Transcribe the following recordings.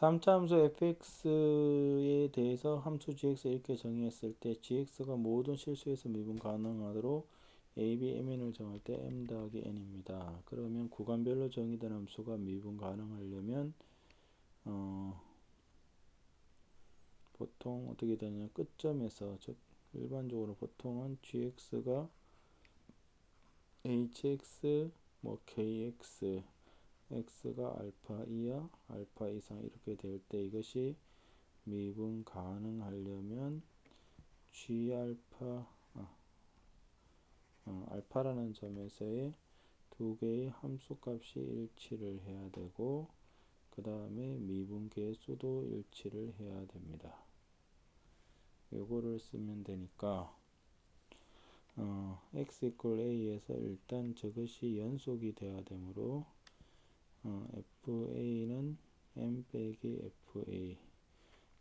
3차 함수 fx에 대해서 함수 gx 이렇게 정의했을 때 gx가 모든 실수에서 미분 가능하도록 a, b, mn을 정할 때 m 더하기 n입니다. 그러면 구간별로 정의된 함수가 미분 가능하려면 어, 보통 어떻게 되냐 끝점에서 즉 일반적으로 보통은 gx가 hx 뭐 kx x가 알파 이하 알파 이상 이렇게 될 때 이것이 미분 가능하려면 g 알파 아, 어, 알파라는 점에서의 두 개의 함수 값이 일치를 해야 되고 그 다음에 미분계의 수도 일치를 해야 됩니다. 요거를 쓰면 되니까 어, x equal a에서 일단 저것이 연속이 돼야 되므로 어, FA는 M 빼기 FA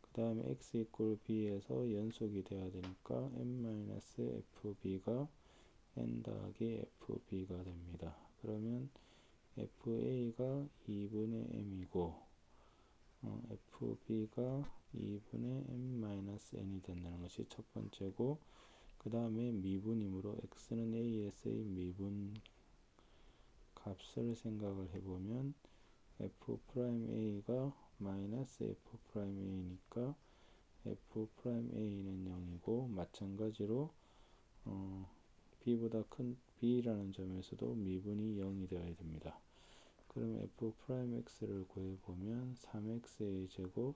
그 다음에 X 이퀄 B에서 연속이 돼야 되니까 M 마이너스 FB가 N 더하기 FB가 됩니다. 그러면 FA가 2분의 M이고 어, FB가 2분의 M 마이너스 N이 된다는 것이 첫 번째고 그 다음에 미분이므로 X는 AS의 미분 값을 생각을 해보면 f 프라임 a가 마이너스 f 프라임 a니까 f 프라임 a는 0이고 마찬가지로 어, b보다 큰 b라는 점에서도 미분이 0이 되어야 됩니다. 그럼 f 프라임 x를 구해보면 3x의 제곱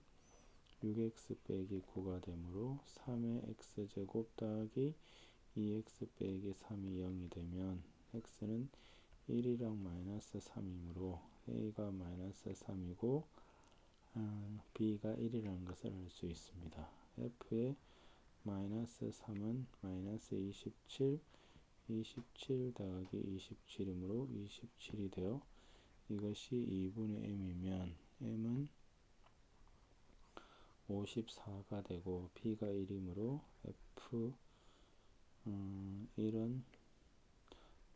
6x 빼기 9가 되므로 3의 x제곱 더하기 2x 빼기 3이 0이 되면 x는 1이랑 마이너스 3이므로 a가 마이너스 3이고 음, b가 1이라는 것을 알 수 있습니다. f의 마이너스 3은 마이너스 27, 27 더하기 27이므로 27이 되어 이것이 2분의 m이면 m은 54가 되고 b가 1이므로 f 음, 1은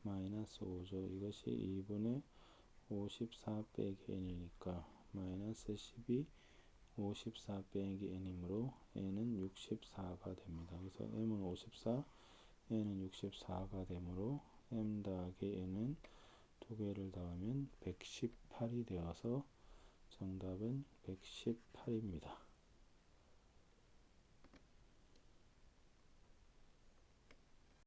마이너스 5죠. 이것이 2분의 54 빼기 n이니까 마이너스 12 54 빼기 n이므로 n은 64가 됩니다. 그래서 m은 54, n은 64가 되므로 m 더하기 n은 두 개를 더하면 118이 되어서 정답은 118입니다.